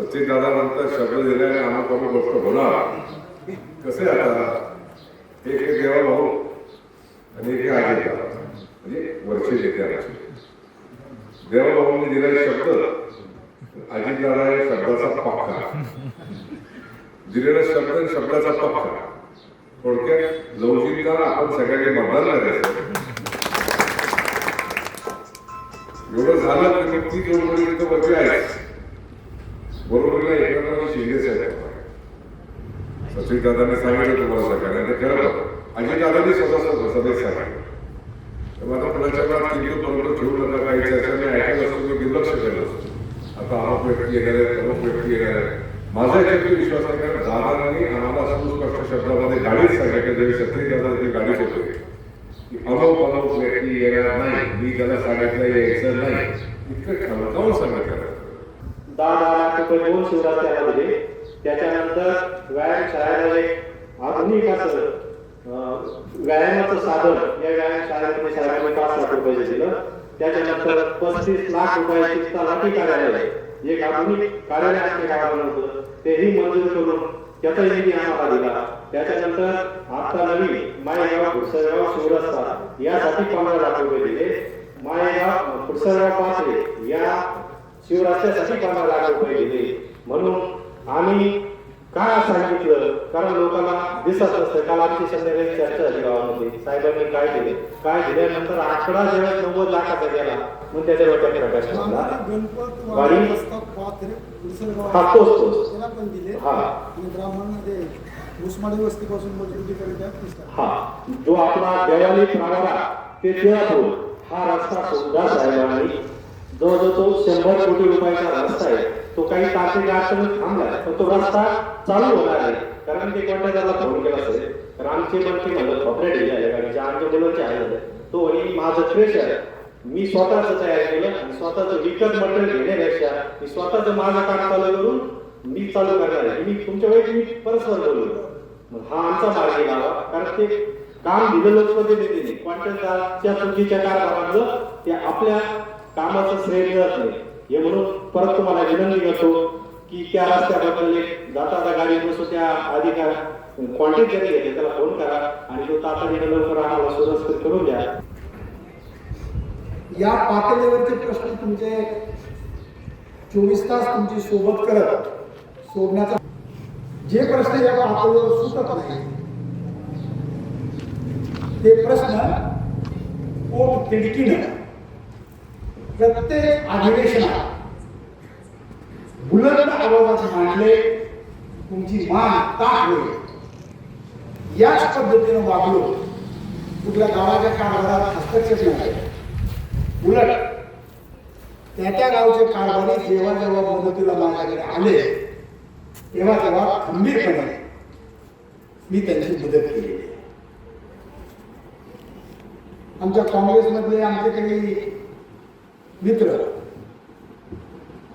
सचिन दादानंतर शब्द दिल्याने अमुक अमुक गोष्ट होणार. कसे आता? एक एक देवा भाऊ आणि एक आजी म्हणजे वर्षी येते आमची देवा भाऊंनी दिलेला शब्द अजित दादा या शब्दाचा पक्का दिलेला शब्द शब्दाचा पक्का थोडक्यात लवचिकता आपण सगळ्यांनी मतदान करायचं. एवढं झालं की मग ती जेवढी तिथं वरती आहे. बरोबरीला एकमेकांना शिंदे साहेब सचिन दादांनी सांगितलं तुम्हाला सगळ्यांना ते खरं अजितदादांनी स्वतः सदस्य सांगितलं. तर माझा कुणाच्या मनात किती बरोबर ठेवू नका काही चर्चा मी ऐकत असतो मी दुर्लक्ष केलं असतो. आता अमुक व्यक्ती येणार आहेत अमुक व्यक्ती येणार आहेत. माझा याच्यात विश्वास आहे कारण दादांनी आम्हाला सुस्पष्ट शब्दामध्ये गाडीच सांगितलं. जरी सचिन दादा ती गाडी होते की अमुक अमुक व्यक्ती येणार नाही. मी त्याला सांगितलं यायचं नाही. इतकं खमकावून सांगितलं. रुपये दोन शिवराज त्याला दिले त्याच्यानंतर व्यायाम शाळेमध्ये आधुनिक असं व्यायामाचं साधन या व्यायाम शाळेमध्ये शाळेमध्ये पाच लाख रुपये दिलं. त्याच्यानंतर पस्तीस लाख रुपयाची तलाठी कार्यालय. एक आधुनिक कार्यालय आमच्या गावाला होतं तेही मंजूर करून त्याचा निधी आम्हाला दिला. त्याच्यानंतर आता नवीन मायगाव पुरसरगाव शिवरस्ता यासाठी पंधरा लाख रुपये दिले. मायगाव पुरसरगाव पाचवे या शिवराष्ट्रासाठी पंधरा लाख रुपये दिले म्हणून आम्ही काय सांगितलं? कारण लोकांना दिसत नसतं. काल आमची संध्याकाळी चर्चा झाली गावामध्ये. साहेबांनी काय दिले? काय दिल्यानंतर आकडा जेव्हा नव्वद लाखाचा गेला. मग त्याच्या डोक्यात प्रकाश पडला. हा, तोच, तोच. हा. हा. जो आपला देवाली प्रावरा ते तिळापूर हा रस्ता सुद्धा साहेबांनी जवळजवळ तो शंभर कोटी रुपयाचा रस्ता आहे. तो काही तासे अडचणी थांबलाय पण तो रस्ता चालू होणार आहे. कारण ते कॉन्ट्रॅक्टरला फोन केला असेल? तर आमचे पण ते म्हणलं कॉपरेट आहे गाडीच्या आमच्या मुलांचे आहे. तो आणि माझं फ्रेश आहे. मी स्वतःच तयार केलं. आणि स्वतःच विकत मटेरियल घेण्यापेक्षा मी स्वतःच माझं काम चालू करून मी चालू करणार आहे. मी तुमच्या वेळी मी परस्पर बोललो हा आमचा मार्ग लावा कारण ते काम दिलं लोकप्रतिनिधीने कॉन्ट्रॅक्टरच्या चुकीच्या कारभारामुळं ते आपल्या कामाचं श्रेय मिळत नाही. हे म्हणून परत तुम्हाला विनंती करतो की त्या रस्त्याबद्दल एक जाता जाता गाडी बसू त्या अधिकार कॉन्टॅक्ट जरी घेते त्याला फोन करा आणि तो तातडीने लवकर आम्हाला सुरक्षित करून द्या. या पातळीवरचे प्रश्न तुमचे चोवीस तास तुमची सोबत करत सोडण्याचा जे प्रश्न या पातळीवर सुटत नाही ते प्रश्न कोण तिडकीनं प्रत्येक अधिवेशनात बुलंद आवाजात मांडले तुमची मान ताक होईल याच पद्धतीनं वागलो. कुठल्या गावाच्या कारभारात हस्तक्षेप नाही उलट त्या त्या गावचे कारभारी जेव्हा जेव्हा मदतीला माझ्याकडे आले तेव्हा तेव्हा खंबीरपणे मी त्यांची मदत केली. आमच्या काँग्रेसमधले आमचे काही मित्र.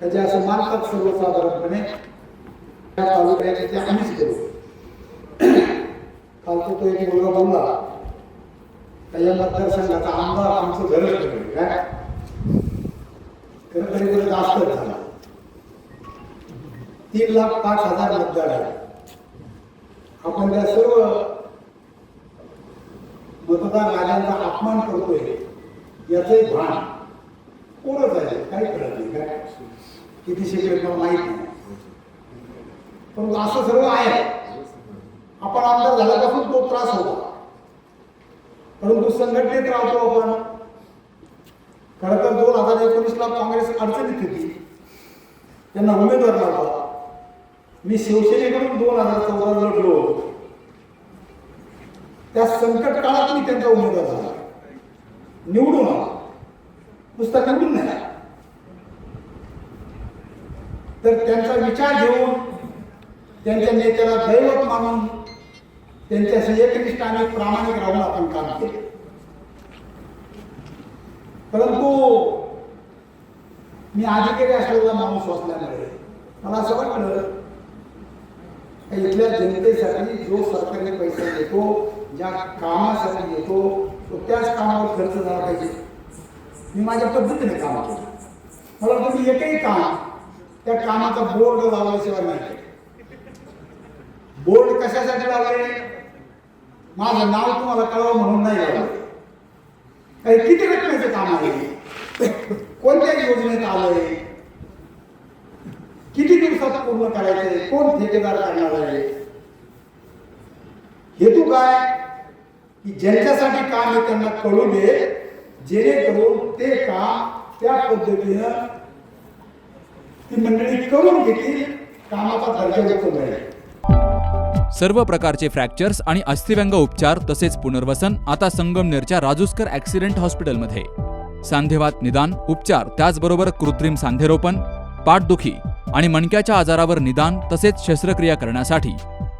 त्याचे असं मानतात सर्वसाधारणपणे. त्या तालुक्याचे ते आम्हीच करू. कालचा तो एक मुलगा बोलला का या मतदारसंघाचा आमदार आमचं घरच ठरवेल काय? खरं तरी जरा झाला. तीन लाख पाच हजार मतदार आहे आपण त्या सर्व मतदार राजांचा अपमान करतोय. याचंही भान. कोणच आहे काही कळत नाही काय किती शिकले मला माहीत नाही. पण असं सर्व आहे. आपण आमदार झाल्यापासून तो त्रास होतो. परंतु संघटनेत राहतो आपण. खरं तर दोन हजार एकोणीसला काँग्रेस अडचणीत होती. त्यांना उमेदवार लावला. मी शिवसेनेकडून दोन हजार चौदा लढलो. त्या संकट काळात मी त्यांचा उमेदवार झाला. निवडून आला. पुस्तकातून मिळाला तर त्यांचा विचार घेऊन त्यांच्या नेत्याला दैवत मानून त्यांच्याशी एकनिष्ठ आणि प्रामाणिक राहून आपण काम केले. परंतु मी अधिकारी असलेला माणूस असल्यामुळे मला असं वाटलं इथल्या जनतेसाठी जो सरकारने पैसा देतो ज्या कामासाठी देतो तो त्याच कामावर खर्च झाला पाहिजे. मी माझ्या पद्धतीने काम केलं. मला तुम्ही एकही काम त्या कामाचा बोर्ड लावल्याशिवाय नाही. बोर्ड कशासाठी लावले माझं नाव तुम्हाला कळावं म्हणून नाही लागलं काही किती रकमेचं काम आहे? कोणत्या योजनेत आलंय? किती दिवसात पूर्ण करायचंय? कोण ठेकेदार करणार आहे? हेतू काय? की ज्यांच्यासाठी काम आहे त्यांना कळू दे. जेणेकरून ते काम त्या पद्धतीनं ती मंडळी करून घेतील कामाचा दर्जा उत्तम सर्व प्रकारचे फ्रॅक्चर्स आणि अस्थिव्यंग उपचार तसेच पुनर्वसन आता संगमनेरच्या राजूस्कर ॲक्सिडेंट हॉस्पिटलमध्ये. सांधेवात निदान उपचार त्याचबरोबर कृत्रिम सांधेरोपण पाठदुखी आणि मणक्याच्या आजारावर निदान तसेच शस्त्रक्रिया करण्यासाठी